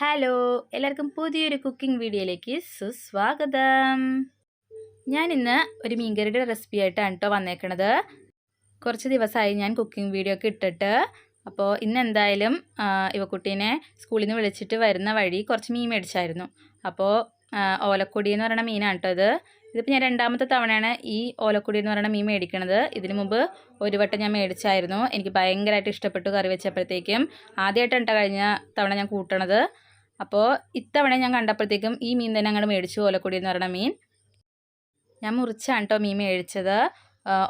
Hello എല്ലാവർക്കും പുതിയൊരു cooking വീഡിയോയിലേക്ക് സുസ്വാഗതം. ഞാൻ ഇന്ന് ഒരു മീൻകറിയുടെ റെസിപ്പി ആയിട്ടാണ് കേട്ടോ വന്നേക്കണത്. കുറച്ച് ദിവസമായി ഞാൻ കുക്കിംഗ് വീഡിയോ ഒക്കെ ഇട്ടിട്ട് അപ്പോൾ ഇന്ന് എന്തായാലും ഇവക്കുട്ടീനെ സ്കൂളിൽ നിന്ന് വിളിച്ചിട്ട് വരുന്ന വഴി കുറച്ച് മീൻ മേടിച്ചായിരുന്നു. അപ്പോൾ ഓലക്കൊടി എന്ന് പറയുന്ന മീനാണ് കേട്ടോ ഇത്. ഇതിപ്പോൾ ഞാൻ രണ്ടാമത്തെ തവണയാണ് ഈ ഓലക്കുടി എന്ന് പറയുന്ന മീൻ മേടിക്കണത്. ഇതിനു മുമ്പ് ഒരു വട്ടം ഞാൻ മേടിച്ചായിരുന്നു. എനിക്ക് ഭയങ്കരമായിട്ട് ഇഷ്ടപ്പെട്ടു കറി വെച്ചപ്പോഴത്തേക്കും. ആദ്യമായിട്ടാണ് കഴിഞ്ഞ തവണ ഞാൻ കൂട്ടണത്. അപ്പോൾ ഇത്തവണ ഞാൻ കണ്ടപ്പോഴത്തേക്കും ഈ മീൻ തന്നെ അങ്ങോട്ട് മേടിച്ചു ഓലക്കുടി എന്ന് പറയുന്ന മീൻ. ഞാൻ മുറിച്ചാണ് കേട്ടോ മീൻ മേടിച്ചത്.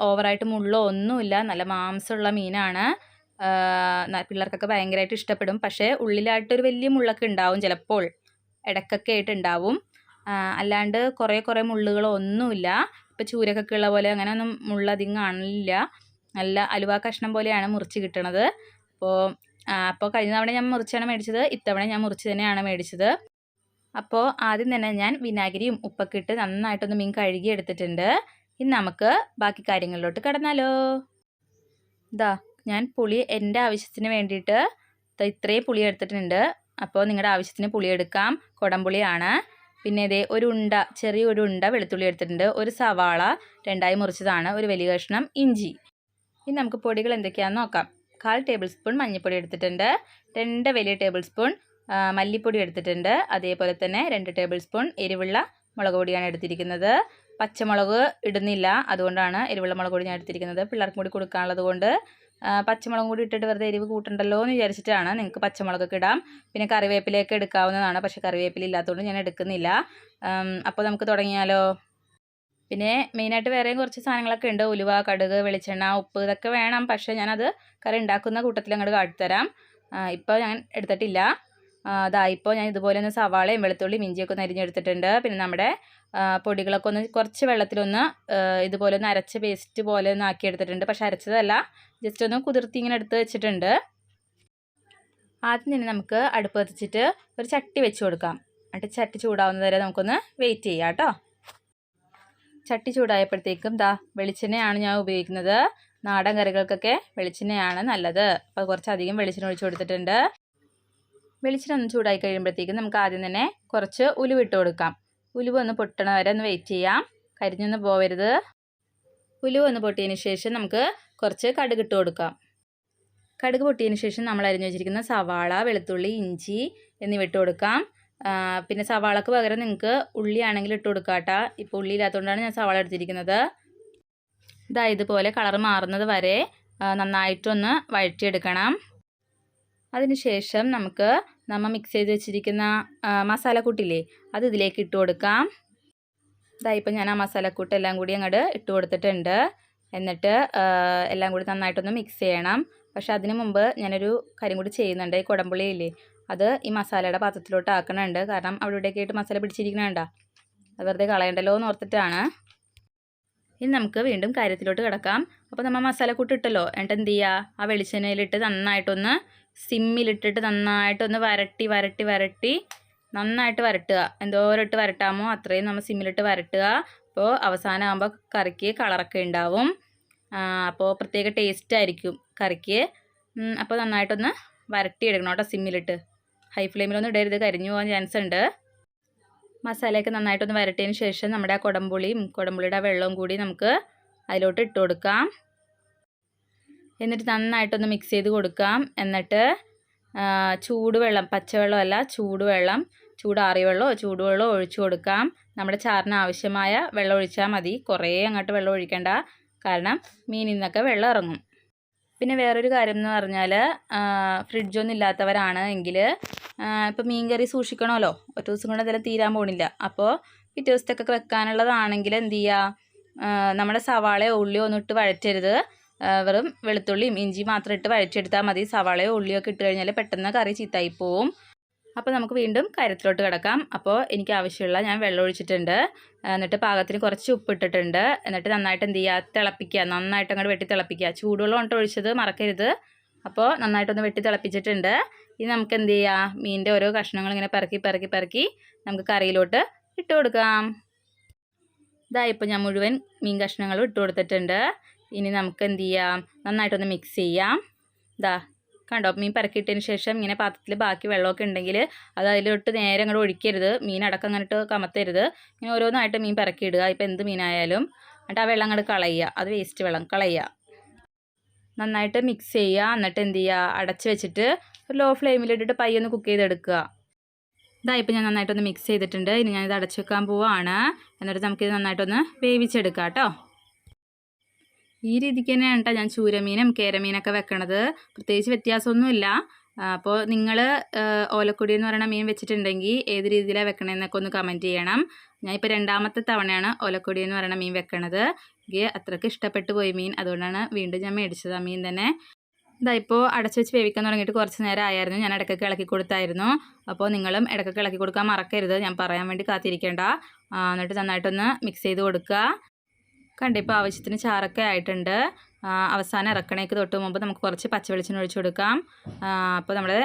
ഓവറായിട്ട് മുള്ളോ ഒന്നുമില്ല. നല്ല മാംസമുള്ള മീനാണ്. പിള്ളേർക്കൊക്കെ ഭയങ്കരമായിട്ട് ഇഷ്ടപ്പെടും. പക്ഷേ ഉള്ളിലായിട്ടൊരു വലിയ മുള്ളൊക്കെ ഉണ്ടാവും ചിലപ്പോൾ. ഇടക്കൊക്കെ ആയിട്ട് ഉണ്ടാവും. ആ, അല്ലാണ്ട് കുറേ കുറേ മുള്ളുകളോ ഒന്നുമില്ല. ഇപ്പോൾ ചൂരക്കൊക്കെ ഉള്ള പോലെ അങ്ങനെ ഒന്നും മുള്ളധികം കാണില്ല നല്ല അലുവ കഷ്ണം പോലെയാണ് മുറിച്ച് കിട്ടണത്. അപ്പോൾ അപ്പോൾ കഴിഞ്ഞ തവണ ഞാൻ മുറിച്ചാണ് മേടിച്ചത്. ഇത്തവണ ഞാൻ മുറിച്ച് തന്നെയാണ് മേടിച്ചത്. അപ്പോൾ ആദ്യം തന്നെ ഞാൻ വിനാഗിരിയും ഉപ്പൊക്കെ ഇട്ട് നന്നായിട്ടൊന്ന് മീൻ കഴുകി എടുത്തിട്ടുണ്ട്. ഇനി നമുക്ക് ബാക്കി കാര്യങ്ങളിലോട്ട് കടന്നാലോ. ഇതാ ഞാൻ പുളി എന്റെ ആവശ്യത്തിന് വേണ്ടിയിട്ട് ഇത്രയും പുളി എടുത്തിട്ടുണ്ട്. അപ്പോൾ നിങ്ങളുടെ ആവശ്യത്തിന് പുളി എടുക്കാം. കുടംപുളിയാണ്. പിന്നെ ഇതേ ഒരു ഉണ്ട ചെറിയ ഒരു ഉണ്ട വെളുത്തുള്ളി എടുത്തിട്ടുണ്ട്. ഒരു സവാള രണ്ടായി മുറിച്ചതാണ്. ഒരു വലിയ കഷ്ണം ഇഞ്ചി. ഇനി നമുക്ക് പൊടികൾ എന്തൊക്കെയാണെന്ന് നോക്കാം. കാൽ ടേബിൾ സ്പൂൺ മഞ്ഞൾപ്പൊടി എടുത്തിട്ടുണ്ട്. രണ്ട് വലിയ ടേബിൾ സ്പൂൺ മല്ലിപ്പൊടി എടുത്തിട്ടുണ്ട്. അതേപോലെ തന്നെ രണ്ട് ടേബിൾ സ്പൂൺ എരിവുള്ള മുളക് പൊടിയാണ് എടുത്തിരിക്കുന്നത്. പച്ചമുളക് ഇടുന്നില്ല. അതുകൊണ്ടാണ് എരിവുള്ള മുളക് പൊടി ഞാൻ എടുത്തിരിക്കുന്നത്. പിള്ളേർക്കും കൂടി കൊടുക്കാനുള്ളത് കൊണ്ട് പച്ചമുളകും കൂടി ഇട്ടിട്ട് വെറുതെ എരിവ് കൂട്ടണ്ടല്ലോ എന്ന് വിചാരിച്ചിട്ടാണ് നിങ്ങൾക്ക് പച്ചമുളകൊക്കെ ഇടാം. പിന്നെ കറിവേപ്പിലയൊക്കെ എടുക്കാവുന്നതാണ് പക്ഷെ കറിവേപ്പില ഇല്ലാത്തതുകൊണ്ട് ഞാൻ എടുക്കുന്നില്ല. അപ്പോൾ നമുക്ക് തുടങ്ങിയാലോ? പിന്നെ മെയിനായിട്ട് വേറെയും കുറച്ച് സാധനങ്ങളൊക്കെ ഉണ്ട്. ഉലുവ കടുക് വെളിച്ചെണ്ണ ഉപ്പ് ഇതൊക്കെ വേണം. പക്ഷേ ഞാനത് കറി ഉണ്ടാക്കുന്ന കൂട്ടത്തിൽ അങ്ങോട്ട് കാട്ടിത്തരാം. ഇപ്പോൾ ഞാൻ എടുത്തിട്ടില്ല. ദാ ഇപ്പോൾ ഞാൻ ഇതുപോലെ ഒന്ന് സവാളയും വെളുത്തുള്ളിയും ഇഞ്ചിയൊക്കെ ഒന്ന് അരിഞ്ഞെടുത്തിട്ടുണ്ട്. പിന്നെ നമ്മുടെ പൊടികളൊക്കെ ഒന്ന് കുറച്ച് വെള്ളത്തിലൊന്ന് ഇതുപോലെ ഒന്ന് അരച്ച പേസ്റ്റ് പോലെ ഒന്ന് ആക്കി എടുത്തിട്ടുണ്ട് പക്ഷെ അരച്ചതല്ല ജസ്റ്റ് ഒന്ന് കുതിർത്തി ഇങ്ങനെ എടുത്ത് വെച്ചിട്ടുണ്ട്. ആദ്യം തന്നെ നമുക്ക് അടുപ്പ് കത്തിച്ചിട്ട് ഒരു ചട്ടി വെച്ച് കൊടുക്കാം. എന്നിട്ട് ചട്ടി ചൂടാവുന്നത് വരെ നമുക്കൊന്ന് വെയിറ്റ് ചെയ്യാം കേട്ടോ. ചട്ടി ചൂടായപ്പോഴത്തേക്കും ദാ വെളിച്ചെണ്ണയാണ് ഞാൻ ഉപയോഗിക്കുന്നത്. നാടൻ കറികൾക്കൊക്കെ വെളിച്ചെണ്ണയാണ് നല്ലത്. അപ്പോൾ കുറച്ചധികം വെളിച്ചെണ്ണ ഒഴിച്ച് കൊടുത്തിട്ടുണ്ട്. വെളിച്ചെണ്ണ ചൂടായി കഴിയുമ്പോഴത്തേക്കും നമുക്ക് ആദ്യം തന്നെ കുറച്ച് ഉലുവിട്ട് കൊടുക്കാം. ഉലുവ ഒന്ന് പൊട്ടണ വരെ ഒന്ന് വെയിറ്റ് ചെയ്യാം. കരിഞ്ഞൊന്നും പോവരുത്. ഉലുവ ഒന്ന് പൊട്ടിയതിന് ശേഷം നമുക്ക് കുറച്ച് കടുക് ഇട്ട് കൊടുക്കാം. കടുക് പൊട്ടിയതിന് ശേഷം നമ്മൾ അരിഞ്ഞു വെച്ചിരിക്കുന്ന സവാള വെളുത്തുള്ളി ഇഞ്ചി എന്നിവ ഇട്ട് കൊടുക്കാം. പിന്നെ സവാളക്ക് പകരം നിങ്ങൾക്ക് ഉള്ളി ആണെങ്കിൽ ഇട്ട് കൊടുക്കാം കേട്ടോ. ഇപ്പോൾ ഉള്ളി ഇല്ലാത്തതുകൊണ്ടാണ് ഞാൻ സവാള എടുത്തിരിക്കുന്നത്. ഇതാ ഇതുപോലെ കളർ മാറുന്നത് വരെ നന്നായിട്ടൊന്ന് വഴറ്റിയെടുക്കണം. അതിനുശേഷം നമുക്ക് നമ്മൾ മിക്സ് ചെയ്ത് വെച്ചിരിക്കുന്ന മസാല മസാലക്കൂട്ടില്ലേ അത് ഇതിലേക്ക് ഇട്ട് കൊടുക്കാം. ഇതായി ഇപ്പം ഞാൻ ആ മസാലക്കൂട്ട് എല്ലാം കൂടി അങ്ങോട്ട് ഇട്ട് കൊടുത്തിട്ടുണ്ട്. എന്നിട്ട് എല്ലാം കൂടി നന്നായിട്ടൊന്ന് മിക്സ് ചെയ്യണം. പക്ഷേ അതിന് മുമ്പ് ഞാനൊരു കാര്യം കൂടി ചെയ്യുന്നുണ്ട്. ഈ കുടംപുളി ഇല്ലേ അത് ഈ മസാലയുടെ പാത്രത്തിലോട്ട് ആക്കണുണ്ട്. കാരണം അവിടെ ഇവിടെയൊക്കെ ആയിട്ട് മസാല പിടിച്ചിരിക്കണേണ്ട അത് വെറുതെ കളയണ്ടല്ലോ എന്ന് ഓർത്തിട്ടാണ്. ഇനി നമുക്ക് വീണ്ടും കാര്യത്തിലോട്ട് കിടക്കാം. അപ്പോൾ നമ്മൾ മസാലക്കൂട്ട് ഇട്ടല്ലോ. എന്നിട്ട് എന്ത് ചെയ്യുക ആ വെളിച്ചെണ്ണയിലിട്ട് നന്നായിട്ടൊന്ന് സിമ്മിലിട്ടിട്ട് നന്നായിട്ട് ഒന്ന് വരട്ടി വരട്ടി വരട്ടി നന്നായിട്ട് വരട്ടുക. എന്തോരട്ട് വരട്ടാമോ അത്രയും നമ്മൾ സിമ്മിലിട്ട് വരട്ടുക. അപ്പോൾ അവസാനമാകുമ്പോൾ കറിക്ക് കളറൊക്കെ ഉണ്ടാവും. അപ്പോൾ പ്രത്യേക ടേസ്റ്റ് ആയിരിക്കും കറിക്ക്. അപ്പോൾ നന്നായിട്ടൊന്ന് വരട്ടിയെടുക്കണം കേട്ടോ സിമ്മിലിട്ട്. ഹൈ ഫ്ലെയിമിലൊന്നും ഇടരുത് കരിഞ്ഞു പോകാൻ ചാൻസ് ഉണ്ട്. മസാലയൊക്കെ നന്നായിട്ടൊന്ന് വരട്ടിയതിന് ശേഷം നമ്മുടെ ആ കുടംപുളിയും കുടംപുളിയുടെ വെള്ളവും കൂടി നമുക്ക് അതിലോട്ട് ഇട്ട് കൊടുക്കാം. എന്നിട്ട് നന്നായിട്ടൊന്ന് മിക്സ് ചെയ്ത് കൊടുക്കാം. എന്നിട്ട് ചൂടുവെള്ളം പച്ചവെള്ളമല്ല ചൂടുവെള്ളം ചൂടാറിയ വെള്ളമോ ചൂടുവെള്ളമോ ഒഴിച്ചു കൊടുക്കാം. നമ്മുടെ ചാറിന് ആവശ്യമായ വെള്ളം ഒഴിച്ചാൽ മതി. കുറേ അങ്ങോട്ട് വെള്ളം ഒഴിക്കേണ്ട. കാരണം മീനിൽ നിന്നൊക്കെ വെള്ളം ഇറങ്ങും. പിന്നെ വേറൊരു കാര്യം എന്ന് പറഞ്ഞാൽ ഫ്രിഡ്ജൊന്നും ഇല്ലാത്തവരാണ് എങ്കിൽ ഇപ്പോൾ മീൻകറി സൂക്ഷിക്കണമല്ലോ. ഒറ്റ ദിവസം കൊണ്ട് അതെല്ലാം തീരാൻ പോണില്ല. അപ്പോൾ പിറ്റേ ദിവസത്തേക്കൊക്കെ വെക്കാനുള്ളതാണെങ്കിൽ എന്ത് ചെയ്യുക നമ്മുടെ സവാളയോ ഉള്ളിയോ ഒന്നും ഇട്ട് വഴറ്റരുത്. വെറും വെളുത്തുള്ളിയും ഇഞ്ചി മാത്രം ഇട്ട് വഴച്ചെടുത്താൽ മതി. സവാളയോ ഉള്ളിയോ ഒക്കെ ഇട്ട് കഴിഞ്ഞാൽ പെട്ടെന്ന് കറി ചീത്തായി പോവും. അപ്പോൾ നമുക്ക് വീണ്ടും കരത്തിലോട്ട് കിടക്കാം. അപ്പോൾ എനിക്ക് ആവശ്യമുള്ള ഞാൻ വെള്ളം ഒഴിച്ചിട്ടുണ്ട്. എന്നിട്ട് പാകത്തിന് കുറച്ച് ഉപ്പ് ഇട്ടിട്ടുണ്ട്. എന്നിട്ട് നന്നായിട്ട് എന്ത് ചെയ്യുക? തിളപ്പിക്കുക. നന്നായിട്ട് അങ്ങോട്ട് വെട്ടി തിളപ്പിക്കുക. ചൂടുവെള്ളം കൊണ്ട് ഒഴിച്ചത്? മറക്കരുത്. അപ്പോൾ നന്നായിട്ടൊന്ന് വെട്ടി തിളപ്പിച്ചിട്ടുണ്ട്. ഇനി നമുക്ക് എന്ത് ചെയ്യാം? മീനിന്റെ ഓരോ കഷ്ണങ്ങൾ ഇങ്ങനെ പെറുക്കി പെറുക്കി പെറുക്കി നമുക്ക് കറിയിലോട്ട് ഇട്ട് കൊടുക്കാം. ഇതാ ഞാൻ മുഴുവൻ മീൻ കഷ്ണങ്ങളും ഇട്ട് കൊടുത്തിട്ടുണ്ട്. ഇനി നമുക്ക് എന്ത് ചെയ്യാം? നന്നായിട്ടൊന്ന് മിക്സ് ചെയ്യാം. ഇതാ കണ്ടോ? മീൻ പരക്കിയിട്ടതിന് ശേഷം ഇങ്ങനെ പാത്രത്തിൽ ബാക്കി വെള്ളമൊക്കെ ഉണ്ടെങ്കിൽ അത് അതിലോട്ട് നേരെ അങ്ങോട്ട് ഒഴിക്കരുത്. മീൻ അടക്കം അങ്ങോട്ട് കമത്തരുത്. ഇങ്ങനെ ഓരോന്നായിട്ട് മീൻ പരക്കിയിടുക. ഇപ്പോൾ എന്ത് മീനായാലും. എന്നിട്ട് ആ വെള്ളം അങ്ങോട്ട് കളയുക. അത് വേസ്റ്റ് വെള്ളം. കളയുക. നന്നായിട്ട് മിക്സ് ചെയ്യുക. എന്നിട്ട് എന്ത് ചെയ്യുക? അടച്ച് വെച്ചിട്ട് ലോ ഫ്ലെയിമിലിട്ടിട്ട് പയ്യൊന്ന് കുക്ക് ചെയ്തെടുക്കുക. ഇതാ ഇപ്പം ഞാൻ നന്നായിട്ടൊന്ന് മിക്സ് ചെയ്തിട്ടുണ്ട്. ഇനി ഞാനിത് അടച്ചു വെക്കാൻ പോവാണ്. എന്നിട്ട് നമുക്കിത് നന്നായിട്ടൊന്ന് വേവിച്ചെടുക്കാം കേട്ടോ. ഈ രീതിക്ക് തന്നെയാണ് കേട്ടോ ഞാൻ ചൂരമീനും കേരമീനൊക്കെ വെക്കണത്. പ്രത്യേകിച്ച് വ്യത്യാസമൊന്നുമില്ല. അപ്പോൾ നിങ്ങൾ ഓലക്കുടി എന്ന് പറയുന്ന മീൻ വെച്ചിട്ടുണ്ടെങ്കിൽ ഏത് രീതിയിലാണ് വെക്കണമെന്നൊക്കെ ഒന്ന് കമന്റ് ചെയ്യണം. ഞാൻ ഇപ്പോൾ രണ്ടാമത്തെ തവണയാണ് ഓലക്കൊടി എന്ന് പറയുന്ന മീൻ വെക്കണത്. എനിക്ക് അത്രയ്ക്ക് ഇഷ്ടപ്പെട്ടു പോയി മീൻ. അതുകൊണ്ടാണ് വീണ്ടും ഞാൻ മേടിച്ചത് ആ മീൻ തന്നെ. ഇതാ ഇപ്പോൾ അടച്ചു വെച്ച് വേവിക്കാൻ തുടങ്ങിയിട്ട് കുറച്ച് നേരം ആയിരുന്നു ഞാൻ ഇടയ്ക്കൊക്കെ ഇളക്കി കൊടുത്തായിരുന്നു. അപ്പോൾ നിങ്ങളും ഇടയ്ക്കൊക്കെ ഇളക്കി കൊടുക്കാൻ മറക്കരുത്. ഞാൻ പറയാൻ വേണ്ടി കാത്തിരിക്കേണ്ട. എന്നിട്ട് നന്നായിട്ടൊന്ന് മിക്സ് ചെയ്ത് കൊടുക്കുക. കണ്ടിപ്പോൾ ആവശ്യത്തിന് ചാറൊക്കെ ആയിട്ടുണ്ട്. അവസാനം ഇറക്കണേക്ക് തൊട്ട് മുമ്പ് നമുക്ക് കുറച്ച് പച്ചവെളിച്ചെണ്ണ ഒഴിച്ചു കൊടുക്കാം. അപ്പോൾ നമ്മുടെ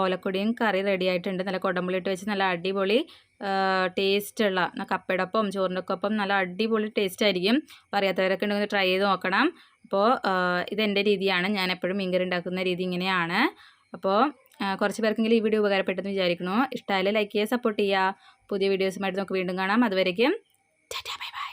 ഓലക്കുടിയും കറി റെഡി ആയിട്ടുണ്ട്. നല്ല കൊടമ്പുളി ഇട്ട് വെച്ച് നല്ല അടിപൊളി ടേസ്റ്റുള്ള കപ്പയുടെ ഒപ്പം ചോറിന്റെ ഒപ്പം നല്ല അടിപൊളി ടേസ്റ്റ് ആയിരിക്കും. അറിയാത്തവരൊക്കെ ഉണ്ടെങ്കിൽ ട്രൈ ചെയ്ത് നോക്കണം. അപ്പോൾ ഇതെന്റെ രീതിയാണ്. ഞാൻ എപ്പോഴും മീൻകറി ഉണ്ടാക്കുന്ന രീതി ഇങ്ങനെയാണ്. അപ്പോൾ കുറച്ച് പേർക്കെങ്കിലും ഈ വീഡിയോ ഉപകാരപ്പെട്ടെന്ന് വിചാരിക്കുന്നു. ഇഷ്ടമായാലും ലൈക്ക് ചെയ്യുക സപ്പോർട്ട് ചെയ്യുക. പുതിയ വീഡിയോസുമായിട്ട് നമുക്ക് വീണ്ടും കാണാം. അതുവരേക്കും ബൈ ബൈ